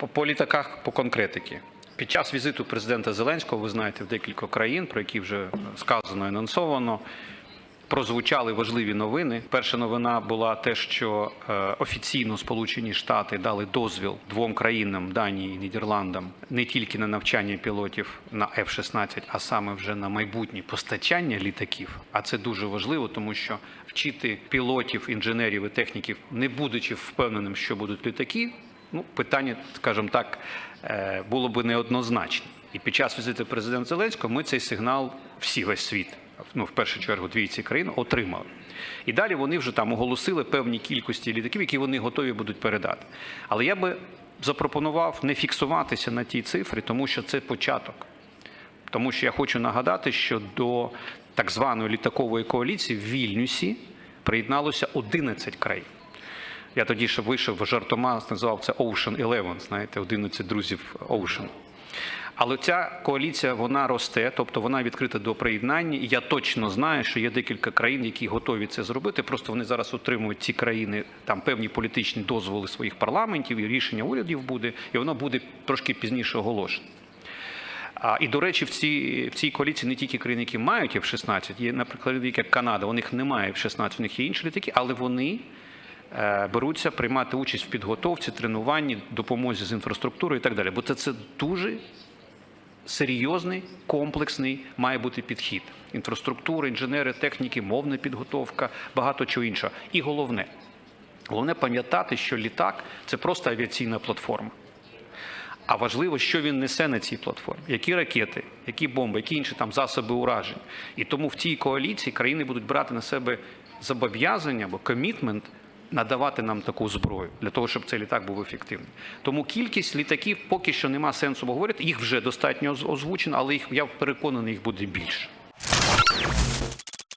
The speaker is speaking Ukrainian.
По, по літаках, по конкретики. Під час візиту президента Зеленського, ви знаєте, в декілька країн, про які вже сказано і анонсовано, прозвучали важливі новини. Перша новина була те, що е, офіційно Сполучені Штати дали дозвіл двом країнам Данії і Нідерландам не тільки на навчання пілотів на F-16, а саме вже на майбутнє постачання літаків. А це дуже важливо, тому що вчити пілотів, інженерів і техніків, не будучи впевненим, що будуть літаки, ну питання, скажімо так, е, було би неоднозначне. І під час візиту президента Зеленського ми цей сигнал всі весь світ ну, в першу чергу дві ці країни отримали. І далі вони вже там оголосили певні кількості літаків, які вони готові будуть передати. Але я би запропонував не фіксуватися на тій цифрі, тому що це початок. Тому що я хочу нагадати, що до так званої літакової коаліції в Вільнюсі приєдналося 11 країн. Я тоді ще вийшов жартома, назвав це Ocean 11, знаєте, 11 друзів Ocean. Але ця коаліція вона росте, тобто вона відкрита до приєднання. І я точно знаю, що є декілька країн, які готові це зробити. Просто вони зараз отримують ці країни там певні політичні дозволи своїх парламентів і рішення урядів буде, і воно буде трошки пізніше оголошено. А, і, до речі, в цій, в цій коаліції не тільки країни, які мають F-16, є, наприклад, як Канада, у них немає F-16, у них є інші літаки, але вони беруться приймати участь в підготовці, тренуванні, допомозі з інфраструктурою і так далі. Бо це, це дуже серйозний, комплексний має бути підхід. Інфраструктура, інженери, техніки, мовна підготовка, багато чого іншого. І головне, головне пам'ятати, що літак це просто авіаційна платформа. А важливо, що він несе на цій платформі, які ракети, які бомби, які інші там засоби уражень. І тому в цій коаліції країни будуть брати на себе зобов'язання або комітмент надавати нам таку зброю для того, щоб цей літак був ефективним. Тому кількість літаків поки що нема сенсу обговорити. Їх вже достатньо озвучено, але їх я переконаний, їх буде більше.